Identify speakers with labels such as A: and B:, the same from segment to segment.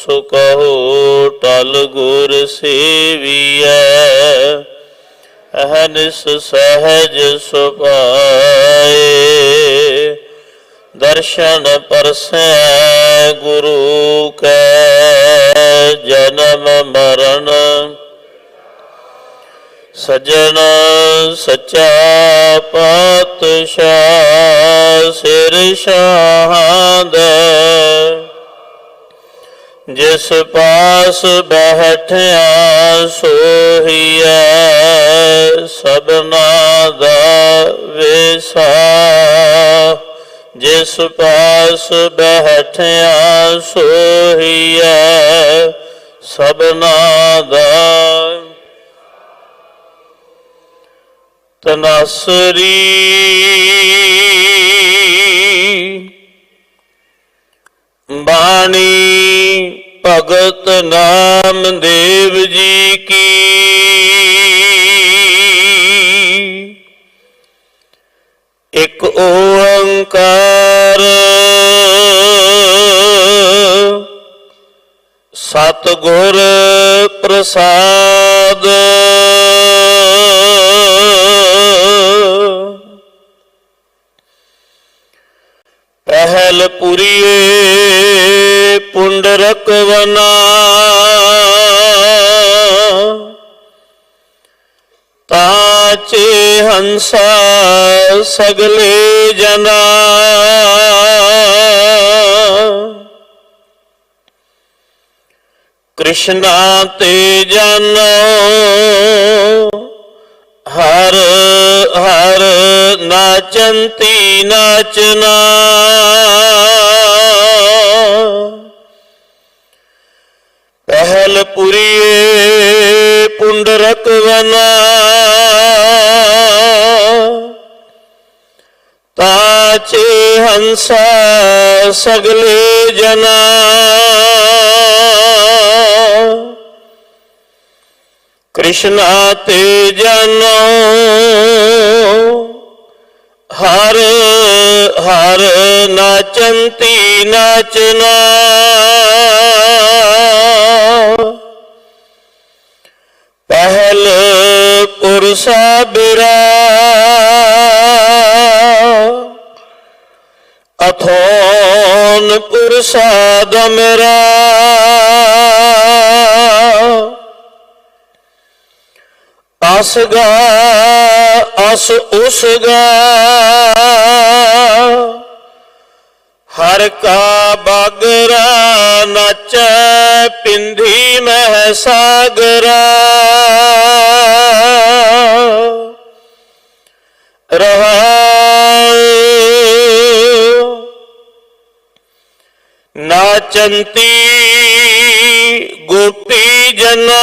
A: ਸੋ ਕਹੋ, ਟਲ ਗੁਰ ਸੇਵੀਐ। ਅਹਨਿਸ ਸਹਿਜ ਸੁਭਾਏ। ਦਰਸ਼ਨ ਪਰਸੈ ਗੁਰੂ ਕੈ, ਜਨਮ ਮਰਨ। ਸਜਣ ਸੱਚਾ ਪਾਤਸ਼ਾਹ ਸਿਰ ਸਾਹ ਜਿਸ ਪਾਸ ਬੈਠਿਆ ਸੋਹੀਐ ਸਭਨਾ ਦਾ ਵਿਸਾ। ਜਿਸ ਪਾਸ ਬੈਠਿਆ ਸੋਹੀਐ ਸਭਨਾ ਦਾ ਤਨਸਰੀ ਭਗਤ ਨਾਮਦੇਵ ਜੀ ਕੀ? ਇੱਕ ਓੰਕਾਰ ਸਤਿਗੁਰ ਪ੍ਰਸਾਦ ਤਾਚੇ ਹੰਸਾ ਸਗਲੇ ਜਨਾ। ਕ੍ਰਿਸ਼ਨਾ ਤੇ ਜਨ ਹਰ ਹਰ ਨਾਚੰਤੀ ਨਾਚਨਾ। ਤਾਚੇ ਹੰਸਾ ਸਗਲੇ ਜਨਾ ਕ੍ਰਿਸ਼ਨਾ ਤੇ ਜਾਨੋ ਹਰ ਹਰ ਨਾਚੰਤੀ ਨਾਚਨਾ ਪਹਿਲ ਪੁਰਸਾ ਬਿਰਾ ਅਥੋਨ ਪੁਰਸਾ ਦਮਰਾ ਅਸਗਾ ਅਸ ਉਸਗਾ ਹਰ ਕਾ ਬਾਗਰਾ ਨਚੈ ਪਿੰਧੀ ਮਹਿ ਸਾਗਰਾ। ਨਾਚੰਤੀ ਗੋਪੀ ਜਨਾ।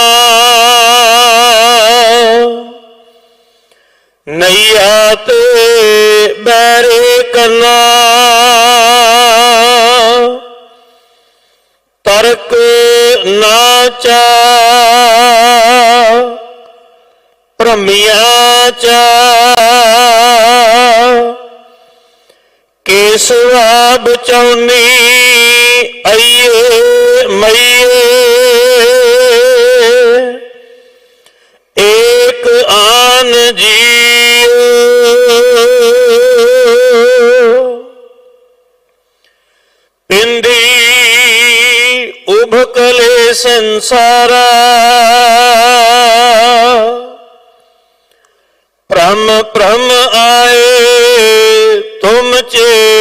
A: ਨਈਆ ਤੇ ਬੈਰੇ ਕਰਨਾ ਤਰਕ ਨਾਚਾ ਭ੍ਰਮਿਆ ਚਾ। ਕੇਸਵਾ ਬਚਾਉਣੀ ਅਈਏ ਮਈਏ। ਏਕ ਆਨ ਜੀਉ ਪਿੰਦੀ ਉਭਕਲੇ ਸੰਸਾਰਾ। ਭ੍ਰਮ ਭ੍ਰਮ ਆਏ ਤੁਮ ਚੇ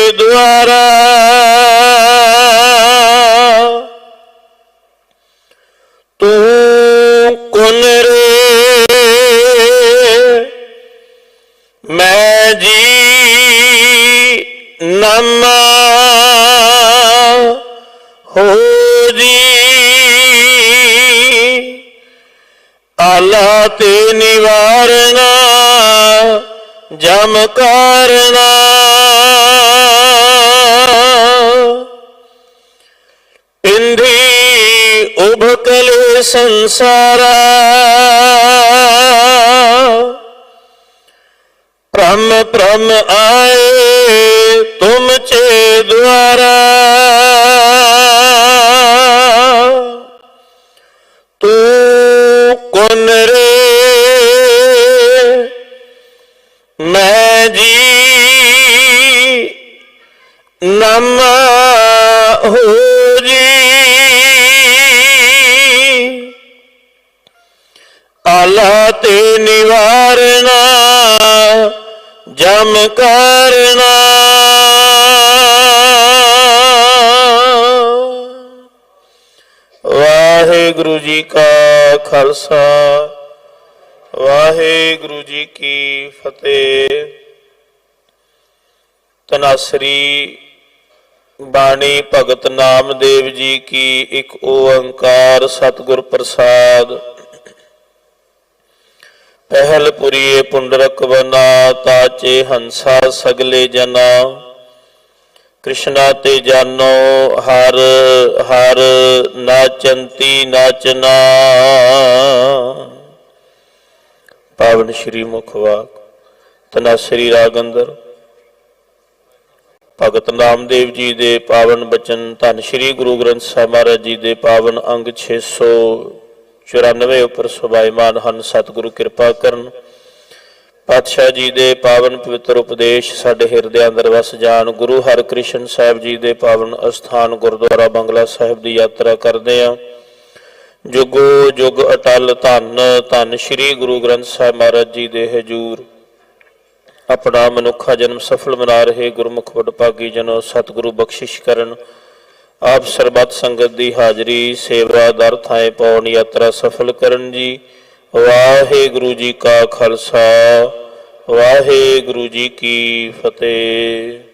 A: ਨਮਾ ਹੋ ਜੀ। ਆਲਾ ਤੇ ਨਿਵਾਰਣਾ ਜਮ ਕਰਨਾ। ਪਿੰਧੀ ਉਭਕਲ ਸੰਸਾਰਾ। ਭ੍ਰਮ ਭ੍ਰਮ ਆਏ ਤੁਮ ਚੇ ਦੁਆਰਾ। ਜਮ ਕਰਨਾ। ਵਾਹਿਗੁਰੂ ਜੀ ਕਾ ਖਾਲਸਾ, ਵਾਹਿਗੁਰੂ ਜੀ ਕੀ ਫਤਿਹ। ਤਨਾਸਰੀ ਬਾਣੀ ਭਗਤ ਨਾਮਦੇਵ ਜੀ ਕੀ ਇੱਕ ਓੰਕਾਰ ਸਤਿਗੁਰ ਪ੍ਰਸਾਦ। ਪਹਿਲ ਪੁਰੀਏ ਪੁੰਡਰਕ ਬਨਾ ਤਾਚੇ ਹੰਸਾ ਸਗਲੇ ਜਨਾ। ਕ੍ਰਿਸ਼ਨਾ ਤੇ ਜਾਨੋ, ਹਰ ਹਰ ਨਾਚੰਤੀ ਨਾਚਨਾ ਪਾਵਨ ਸ਼੍ਰੀ ਮੁਖਵਾਕ ਤਨਾਸਰੀ ਰਾਗ ਅੰਦਰ। ਭਗਤ ਨਾਮਦੇਵ ਜੀ ਦੇ ਪਾਵਨ ਬਚਨ, ਧੰਨ ਸ਼੍ਰੀ ਗੁਰੂ ਗ੍ਰੰਥ ਸਾਹਿਬ ਮਹਾਰਾਜ ਜੀ ਦੇ ਪਾਵਨ ਅੰਗ 694 ਉੱਪਰ ਸੁਭਾਈਮਾਨ ਹਨ, ਸਤਿਗੁਰੂ ਕਿਰਪਾ ਕਰਨ। ਪਾਤਸ਼ਾਹ ਜੀ ਦੇ ਪਾਵਨ ਪਵਿੱਤਰ ਉਪਦੇਸ਼ ਸਾਡੇ ਹਿਰਦਿਆਂ ਅੰਦਰ ਵਸ ਜਾਣ। ਗੁਰੂ ਹਰਕ੍ਰਿਸ਼ਨ ਸਾਹਿਬ ਜੀ ਦੇ ਪਾਵਨ ਅਸਥਾਨ ਗੁਰਦੁਆਰਾ ਬੰਗਲਾ ਸਾਹਿਬ ਦੀ ਯਾਤਰਾ ਕਰਦੇ ਆਂ ਜੁਗੋ ਜੁਗ ਅਟਲ ਧੰਨ ਧੰਨ ਸ਼੍ਰੀ ਗੁਰੂ ਗ੍ਰੰਥ ਸਾਹਿਬ ਮਹਾਰਾਜ ਜੀ ਦੇ ਹਜੂਰ। ਆਪਣਾ ਮਨੁੱਖਾ ਜਨਮ ਸਫਲ ਮਨਾ ਰਹੇ ਗੁਰਮੁਖ ਵਡਭਾਗੀ ਜਨੋ, ਸਤਿਗੁਰੂ ਬਖਸ਼ਿਸ਼ ਕਰਨ। ਆਪ ਸਰਬੱਤ ਸੰਗਤ ਦੀ ਹਾਜ਼ਰੀ, ਸੇਵਾ ਦਰ ਥਾਏ ਪਾਉਣ ਯਾਤਰਾ ਸਫਲ ਕਰਨ ਜੀ। ਵਾਹਿਗੁਰੂ ਜੀ ਕਾ ਖਾਲਸਾ, ਵਾਹਿਗੁਰੂ ਜੀ ਕੀ ਫਤਿਹ।